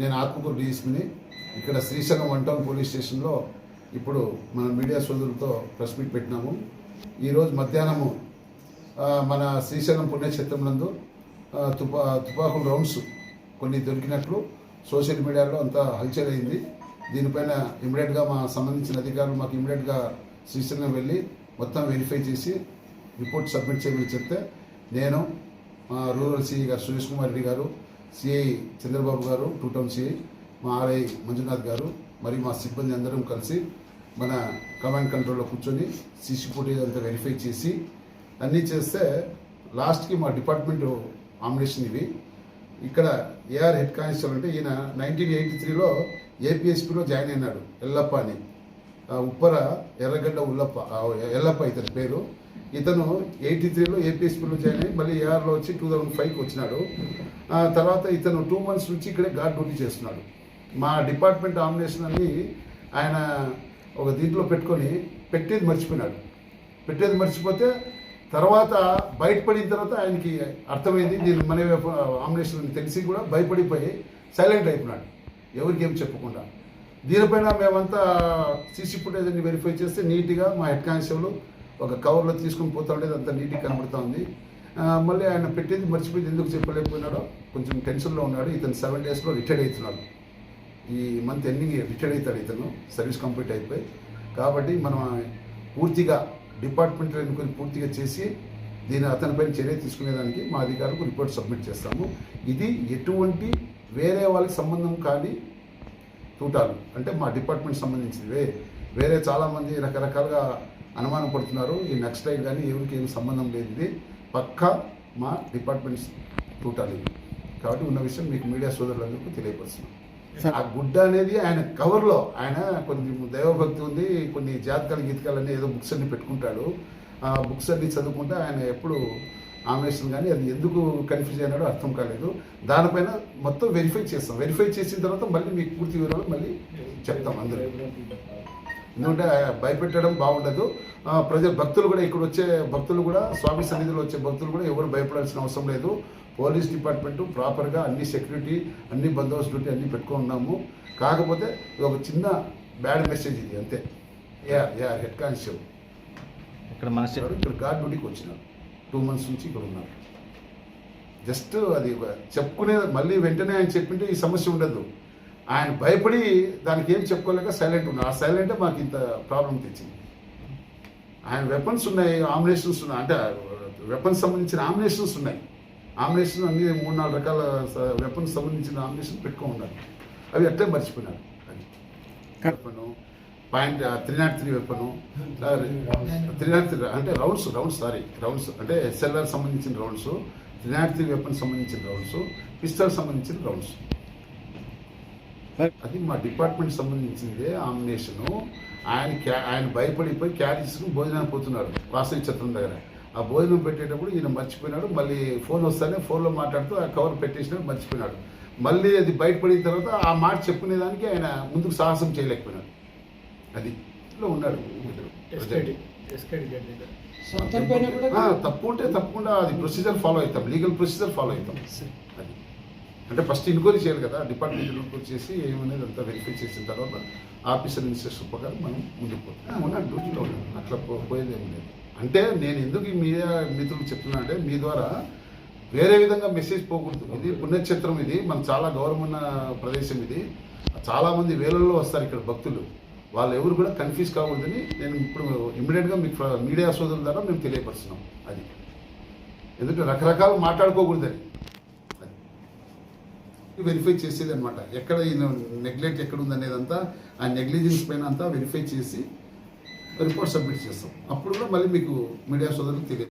నేను ఆత్మకూరు డిఎస్పిని. ఇక్కడ Srisailam one town police స్టేషన్లో ఇప్పుడు మన మీడియా సోదరులతో ప్రెస్ మీట్ పెట్టినాము. ఈరోజు మధ్యాహ్నము మన శ్రీశైలం పుణ్యక్షేత్రం నందు తుపా తుపాకుల రౌండ్స్ కొన్ని దొరికినట్లు సోషల్ మీడియాలో అంతా హల్చల్ అయింది. దీనిపైన ఇమీడియట్గా మా సంబంధించిన అధికారులు మాకు ఇమీడియట్గా శ్రీశైలం వెళ్ళి మొత్తం వెరిఫై చేసి రిపోర్ట్ సబ్మిట్ చేయమని చెప్తే నేను రూరల్ సిఐ గారు సురేష్ కుమార్ రెడ్డి గారు సిఐ చంద్రబాబు గారు టూ టౌన్ సిఐ మా ఆర్ఐ మంజునాథ్ గారు మరి మా సిబ్బంది అందరం కలిసి మన కమాండ్ కంట్రోల్లో కూర్చొని సిసి ఫుటేజ్ అంతా వెరిఫై చేసి అన్నీ చేస్తే లాస్ట్కి మా డిపార్ట్మెంట్ ఆమినేషన్ ఇవి. ఇక్కడ ఏఆర్ హెడ్ కానిస్టేబుల్ అంటే ఈయన నైన్టీన్ ఎయిటీ త్రీలో ఏపీఎస్పీలో జాయిన్ అయినాడు ఎల్లప్ప అని. ఉప్పర ఎర్రగడ్డ ఉల్లప్ప ఎల్లప్ప ఇతని పేరు. ఇతను ఎయిటీ త్రీలో ఏపీఎస్పీలో జాయిన్ అయ్యి మళ్ళీ ఏఆర్లో వచ్చి టూ థౌజండ్ ఫైవ్కి వచ్చినాడు. ఆ, తర్వాత ఇతను టూ మంత్స్ నుంచి ఇక్కడే గార్డ్ డ్యూటీ చేస్తున్నాడు. మా డిపార్ట్మెంట్ ఆమినేషన్ అని ఆయన ఒక దీంట్లో పెట్టుకొని పెట్టేది మర్చిపోయినాడు. పెట్టేది మర్చిపోతే తర్వాత బయటపడిన తర్వాత ఆయనకి అర్థమైంది దీని మన ఆమినేషన్ అని తెలిసి కూడా భయపడిపోయి సైలెంట్ అయిపోయినాడు. ఎవరికి ఏం చెప్పకుండా. దీనిపైన మేమంతా సీసీ ఫుటేజ్ అన్ని వెరిఫై చేస్తే నీట్గా మా హెడ్ కానిస్టేబుల్ ఒక కవర్లో తీసుకుని పోతా అంత నీట్గా కనబడుతూ ఉంది. మళ్ళీ ఆయన పెట్టేది మర్చిపోయి ఎందుకు చెప్పలేకపోయినాడో కొంచెం టెన్షన్లో ఉన్నాడు. ఇతను సెవెన్ డేస్లో రిటైర్డ్ అవుతున్నాడు. ఈ మంత్ ఎండింగ్ రిటైర్డ్ అవుతాడు ఇతను. సర్వీస్ కంప్లీట్ అయిపోయి. కాబట్టి మనం పూర్తిగా డిపార్ట్మెంట్ ఎన్నుకొని పూర్తిగా చేసి దీని అతనిపైన చర్య తీసుకునేదానికి మా అధికారులకు రిపోర్ట్ సబ్మిట్ చేస్తాము. ఇది ఎటువంటి వేరే వాళ్ళకి సంబంధం కాని తూటాలు. అంటే మా డిపార్ట్మెంట్ సంబంధించినవే. వే వేరే చాలామంది రకరకాలుగా అనుమానం పడుతున్నారు. ఈ నెక్స్ట్ లైట్ కానీ ఎవరికి ఏం సంబంధం లేదు. ఇది పక్కా మా డిపార్ట్మెంట్ తూటాలు ఇవి కాబట్టి ఉన్న విషయం మీకు మీడియా సోదరులందరికీ తెలియపరుస్తున్నాం. ఆ గుడ్డ అనేది ఆయన కవర్లో ఆయన కొన్ని దైవభక్తి ఉంది కొన్ని జాతకాలు గీతకాలు ఏదో బుక్స్ అన్ని పెట్టుకుంటాడు. ఆ బుక్స్ అన్ని చదువుకుంటే ఆయన ఎప్పుడు ఆమెషన్ కానీ అది ఎందుకు కన్ఫ్యూజ్ అయినాడో అర్థం కాలేదు. దానిపైన మొత్తం వెరిఫై చేస్తాం. వెరిఫై చేసిన తర్వాత మళ్ళీ మీకు పూర్తి వివరాలు మళ్ళీ చెప్తాం అందరూ ఎందుకంటే భయపెట్టడం బాగుండదు. ప్రజలు భక్తులు కూడా ఇక్కడ వచ్చే భక్తులు కూడా స్వామి సన్నిధిలో వచ్చే భక్తులు కూడా ఎవరు భయపడాల్సిన అవసరం లేదు. పోలీస్ డిపార్ట్మెంట్ ప్రాపర్గా అన్ని సెక్యూరిటీ అన్ని బందోబస్తు డ్యూటీ అన్ని పెట్టుకున్నాము కాకపోతే ఇది ఒక చిన్న బ్యాడ్ మెసేజ్ ఇది అంతే. యా యా హెడ్ కానిస్టేబుల్ ఇక్కడ మన ఇక్కడ గార్డ్ డ్యూటీకి వచ్చినారు. టూ మంత్స్ నుంచి ఇక్కడ ఉన్నారు. జస్ట్ అది చెప్పుకునే మళ్ళీ వెంటనే ఆయన చెప్పింటే ఈ సమస్య ఉండదు. ఆయన భయపడి దానికి ఏం చెప్పుకోలేక సైలెంట్ ఉన్నారు ఆ సైలెంటే మాకు ఇంత ప్రాబ్లం తెచ్చింది. ఆయన వెపన్స్ ఉన్నాయి ఆమ్నేషన్స్ ఉన్నాయి. అంటే వెపన్స్ సంబంధించిన ఆమ్నేషన్స్ ఉన్నాయి. ఆమ్నేషన్ అన్ని మూడు నాలుగు రకాల వెపన్స్ సంబంధించిన ఆమ్నేషన్ పెట్టుకో ఉన్నారు అవి అట్లే మర్చిపోయినారు. అది weapon point three not three weapon three not three అంటే రౌండ్స్ రౌండ్స్ సారీ రౌండ్స్ అంటే ఎస్ఎల్ఆర్ సంబంధించిన rounds three not three weapon సంబంధించిన రౌండ్స్ పిస్టల్ సంబంధించిన రౌండ్స్ అది మా డిపార్ట్మెంట్ సంబంధించిందే ఆమినేషను ఆయన క్యా ఆయన భయపడిపోయి క్యారీ తీసుకుని భోజనానికి పోతున్నాడు వాసవి చిత్రం దగ్గర. ఆ భోజనం పెట్టేటప్పుడు ఈయన మర్చిపోయినాడు. మళ్ళీ ఫోన్ వస్తానే ఫోన్లో మాట్లాడుతూ ఆ కవర్ పెట్టేసినాడు మర్చిపోయినాడు. మళ్ళీ అది బయటపడిన తర్వాత ఆ మాట చెప్పుకునేదానికి ఆయన ముందుకు సాహసం చేయలేకపోయినాడు. అది ఇట్లా ఉన్నాడు తప్పు ఉంటే తప్పకుండా అది ప్రొసీజర్ ఫాలో అవుతాం. లీగల్ ప్రొసీజర్ ఫాలో అవుతాం. అంటే ఫస్ట్ ఎంక్వైరీ చేయాలి కదా డిపార్ట్మెంట్ ఎంక్వైరీ చేసి ఏమనేది అంతా వెరిఫై చేసిన తర్వాత ఆఫీసర్ ఇన్స్ట్రక్షన్ ప్రకారం మనం ముందుకు పోతాం. ఉన్న డ్యూటీలో ఉన్నాం అట్లా పోయేది ఏం లేదు. అంటే నేను ఎందుకు ఈ మీడియా మిత్రులు చెప్తున్నా అంటే మీ ద్వారా వేరే విధంగా మెసేజ్ పోకూడదు. ఇది పుణ్యక్షేత్రం ఇది మన చాలా గౌరవమైన ప్రదేశం ఇది. చాలా మంది వేలల్లో వస్తారు ఇక్కడ భక్తులు. వాళ్ళు ఎవరు కూడా కన్ఫ్యూజ్ కాకూడదని నేను ఇప్పుడు ఇమ్మీడియట్గా మీకు మీడియా సోదరుల ద్వారా మేము తెలియపరుస్తున్నాం. అది. ఎందుకంటే రకరకాలు మాట్లాడుకోకూడదని. వెరిఫై చేసేది అనమాట ఎక్కడ ఈయన నెగ్లెక్ట్ ఎక్కడ ఉందనేదంతా ఆ నెగ్లిజెన్స్ పైన అంతా వెరిఫై చేసి రిపోర్ట్ సబ్మిట్ చేస్తాం. అప్పుడు కూడా మళ్ళీ మీకు మీడియా సోదరులకు తెలియదు.